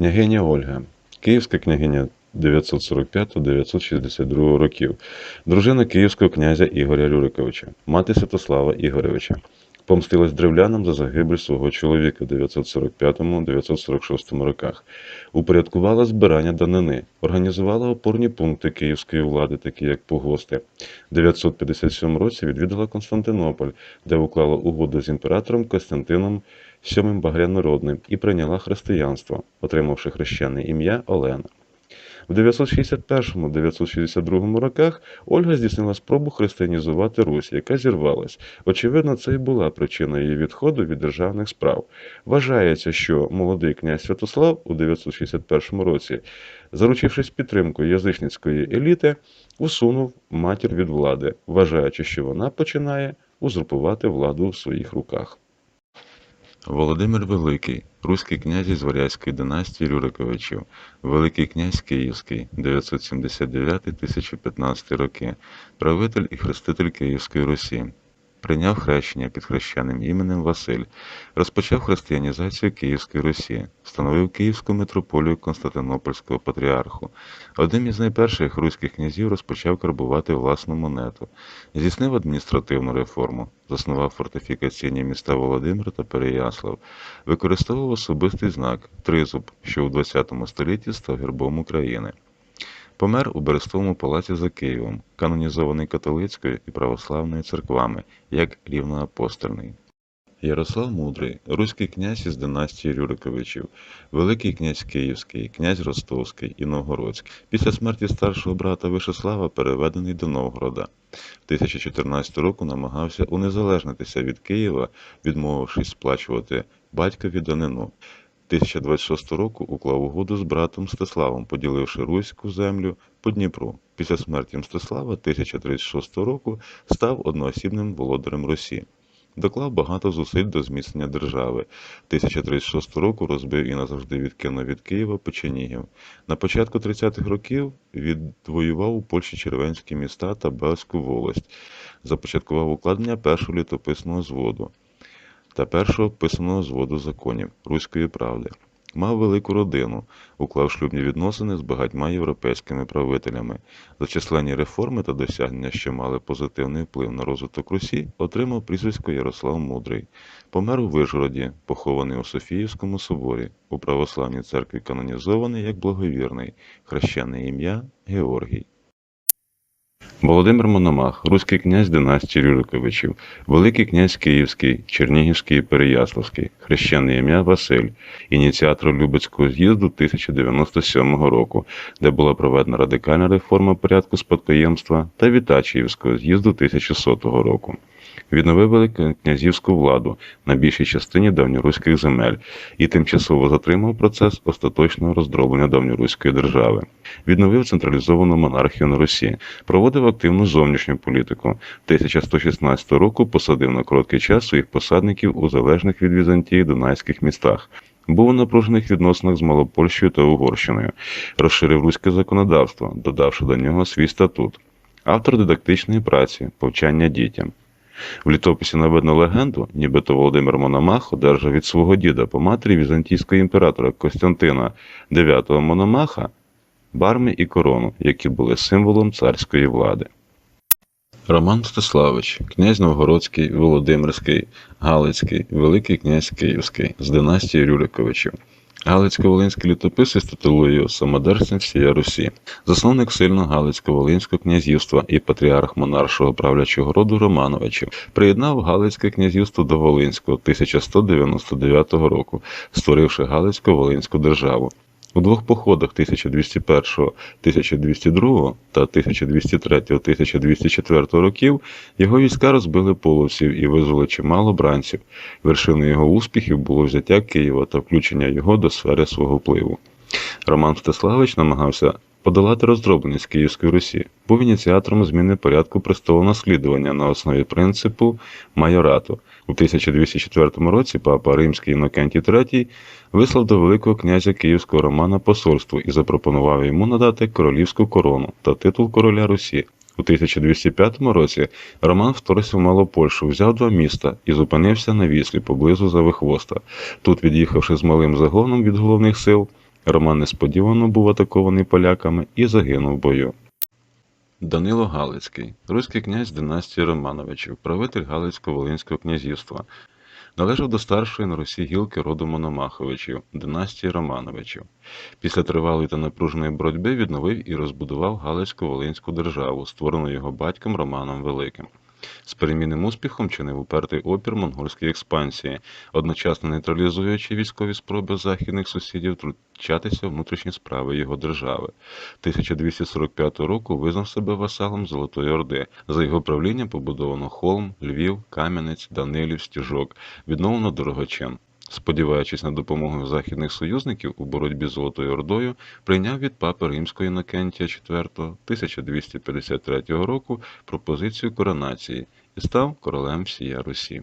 Княгиня Ольга, Київська княгиня 945-962 років, дружина київського князя Ігоря Рюриковича, мати Святослава Ігоревича. Помстилась древлянам за загибель свого чоловіка в 945-946 роках, упорядкувала збирання данини, організувала опорні пункти київської влади, такі як погости. В 957 році відвідала Константинополь, де уклала угоду з імператором Костянтином VII Багрянородним і прийняла християнство, отримавши хрещене ім'я Олена. В 961-962 роках Ольга здійснила спробу християнізувати Русь, яка зірвалась. Очевидно, це і була причина її відходу від державних справ. Вважається, що молодий князь Святослав у 961 році, заручившись підтримкою язичницької еліти, усунув матір від влади, вважаючи, що вона починає узурпувати владу в своїх руках. Володимир Великий, руський князь із Варязької династії Рюриковичів, Великий князь Київський, 979-1015 роки, правитель і хреститель Київської Русі. Прийняв хрещення під хрещеним іменем Василь, розпочав християнізацію Київської Русі, встановив Київську митрополію Константинопольського патріарху. Одним із найперших руських князів розпочав карбувати власну монету, здійснив адміністративну реформу, заснував фортифікаційні міста Володимир та Переяслав, використовував особистий знак тризуб, що у ХХ столітті став гербом України. Помер у Берестовому палаці за Києвом, канонізований католицькою і православною церквами, як рівноапостольний. Ярослав Мудрий, руський князь із династії Рюриковичів, Великий князь Київський, князь Ростовський і Новгородський. Після смерті старшого брата Вишеслава переведений до Новгорода. В 1014 року намагався унезалежнитися від Києва, відмовившись сплачувати батькові данину. 1026 року уклав угоду з братом Мстиславом, поділивши руську землю по Дніпру. Після смерті Мстислава 1036 року став одноосібним володарем Русі. Доклав багато зусиль до зміцнення держави. 1036 року розбив і назавжди відкинув від Києва Печенігів. На початку 30-х років відвоював у Польщі червенські міста та Бельську волость, започаткував укладення першого літописного зводу та першого писаного зводу законів Руської правди. Мав велику родину, уклав шлюбні відносини з багатьма європейськими правителями. За численні реформи та досягнення, що мали позитивний вплив на розвиток Русі, отримав прізвисько Ярослав Мудрий. Помер у Вижгороді, похований у Софіївському соборі, у православній церкві канонізований як благовірний, хрещене ім'я Георгій. Володимир Мономах, руський князь династії Рюриковичів, Великий князь Київський, Чернігівський і Переяславський, хрещене ім'я Василь, ініціатор Любецького з'їзду 1097 року, де була проведена радикальна реформа порядку спадкоємства та Вітачіївського з'їзду 1100 року. Відновив великокнязівську владу на більшій частині давньоруських земель і тимчасово затримав процес остаточного роздроблення давньоруської держави. Відновив централізовану монархію на Русі, проводив активну зовнішню політику. 1116 року посадив на короткий час своїх посадників у залежних від Візантії дунайських містах. Був у напружених відносинах з Малопольщею та Угорщиною, розширив руське законодавство, додавши до нього свій статут. Автор дидактичної праці, повчання дітям. В літописі наведено легенду, нібито Володимир Мономах одержав від свого діда по матері візантійського імператора Костянтина IX Мономаха барми і корону, які були символом царської влади. Роман Мстиславич, князь Новгородський, Володимирський, Галицький, Великий князь Київський з династії Рюриковичів. Галицько-Волинські літописи статулує його самодержцем всія Русі, засновник сильного Галицько-Волинського князівства і патріарх монаршого правлячого роду Романовичів, приєднав Галицьке князівство до Волинського 1199 року, створивши Галицько-Волинську державу. У двох походах 1201-1202 та 1203-1204 років його війська розбили половців і визвали чимало бранців. Вершиною його успіхів було взяття Києва та включення його до сфери свого впливу. Роман Стеславич намагався подолати роздробленість Київської Русі, був ініціатором зміни порядку престолонаслідування на основі принципу майорату. У 1204 році папа Римський Інокентій III вислав до Великого князя Київського Романа посольство і запропонував йому надати королівську корону та титул короля Русі. У 1205 році Роман вторгся в Малопольщу, взяв два міста і зупинився на віслі поблизу Завихвоста. Тут, від'їхавши з малим загоном від головних сил, Роман несподівано був атакований поляками і загинув в бою. Данило Галицький, руський князь династії Романовичів, правитель Галицько-Волинського князівства. Належав до старшої на Русі гілки роду Мономаховичів, династії Романовичів. Після тривалої та напруженої боротьби відновив і розбудував Галицько-Волинську державу, створену його батьком Романом Великим. З перемінним успіхом чинив упертий опір монгольській експансії, одночасно нейтралізуючи військові спроби західних сусідів втручатися в внутрішні справи його держави. 1245 року визнав себе васалом Золотої Орди. За його правління побудовано Холм, Львів, Кам'янець, Данилів, Стіжок, відновлено Дорогочен. Сподіваючись на допомогу західних союзників у боротьбі з Золотою Ордою, прийняв від папи Римського Інокентія IV 1253 року пропозицію коронації і став королем всія Русі.